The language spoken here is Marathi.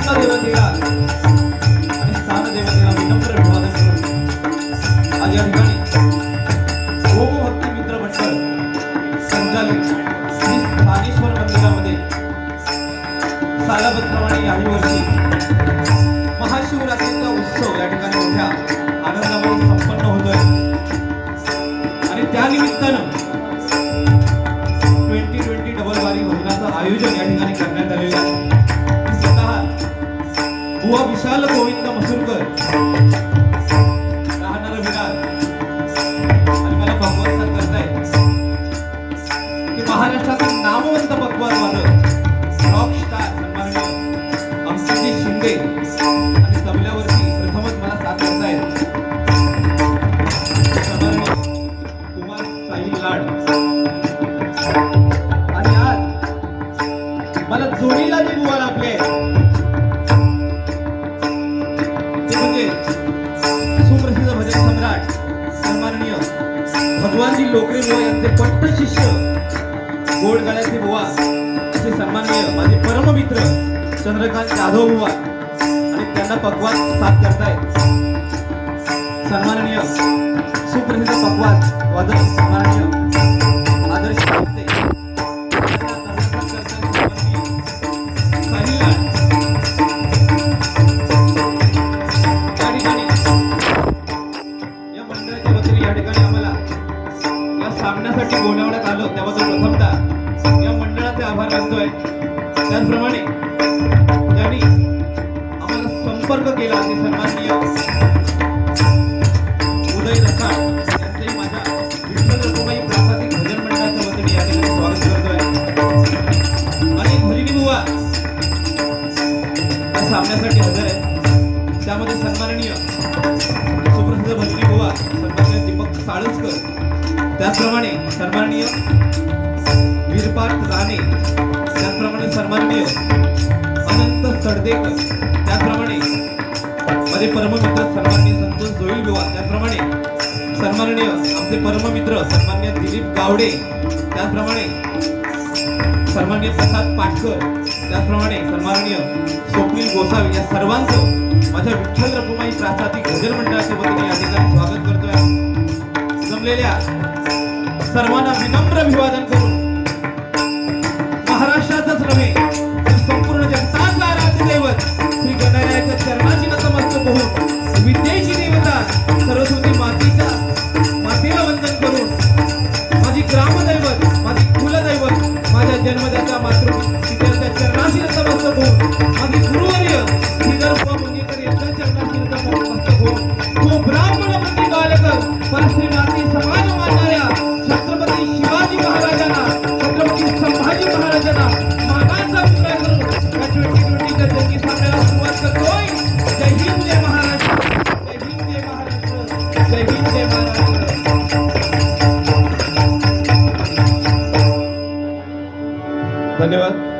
देवतेला आणि स्थानदेवतेला विनम्र अभिवादन करून आज या ठिकाणी ओम भक्ती मित्र मंडळ संचालित श्री स्थानेश्वर मंदिरामध्ये सालाबतप्रमाणे याही वर्षी महाशिवरात्रीचा उत्सव या ठिकाणी मोठ्या आनंदामध्ये संपन्न होतोय आणि त्यानिमित्तानं ट्वेंटी ट्वेंटी डबल बारी भजनाचं आयोजन या ठिकाणी करण्यात आलेलं आहे. बुवा विशाल गोविंद मसूरकर. राहणार विरार आणि मला भगवान सर करताय. की महाराष्ट्रातील नामवंत भगवान वादक. रॉक स्टार सन्माननीय अमसजी शिंदे. आणि तबल्यावरती प्रथमच मला साथ करतायत कुमार साहिल लाड. आणि आज मला जोडीला जे बुवा आपले भगवानजी लोकरे बुवा यांचे पट्ट शिष्य गोड गळ्याचे बुवा असे सन्माननीय माझे परममित्र चंद्रकांत जाधव बुवा आणि त्यांना पकवान साथ करतायत सन्माननीय सुप्रसिद्ध पकवान वादक सन्माननीय. या बोलावण्यात आलो त्याबद्दल प्रथमतः या मंडळाचे आभार मानतोय. त्याचप्रमाणे त्यांनी आम्हाला संपर्क केला ते सन्माननीय उदय रसाळ यांचंही माझ्या विठ्ठल प्रासादिक भजन मंडळाच्या वतीने या ठिकाणी स्वागत करतोय. आणि भजनी बुवा सामन्यासाठी हजर आहे. त्यामध्ये सन्माननीय त्याचप्रमाणे सन्माननीय वीरपाठ राणे त्याचप्रमाणे सन्माननीय अनंत सडदेकर त्याचप्रमाणे माझे परममित्र सन्माननीय संतोष जोईल विवा त्याचप्रमाणे सन्माननीय आमचे परममित्र सन्माननीय दिलीप गावडे त्याचप्रमाणे सन्माननीय प्रसाद पाटकर त्याचप्रमाणे सन्माननीय स्वप्नील गोसावी या सर्वांचं माझ्या विठ्ठल रघुमाई प्रासादिक भजन मंडळाच्या वतीने या ठिकाणी स्वागत करतोय. जमलेल्या सर्वांना विनम्र अभिवादन करून महाराष्ट्रातच नव्हे तर संपूर्ण जगतातला आराध्य दैवत श्री गणरायाच्या चरणाची नतमस्तक होऊन विद्येची देवता सरस्वती मातेच्या मातेला वंदन करून माझी ग्रामदैवत माझी कुलदैवत माझ्या जन्मदाता मातृ बालकर मानणाऱ्या छत्रपती शिवाजी महाराजांना छत्रपती संभाजी महाराजांना मानाचा करून या सुरुवात करतोय. जय हिंद जय महाराष्ट्र. जय हिंद जय महाराष्ट्र. जय हिंद जय महाराष्ट्र. धन्यवाद.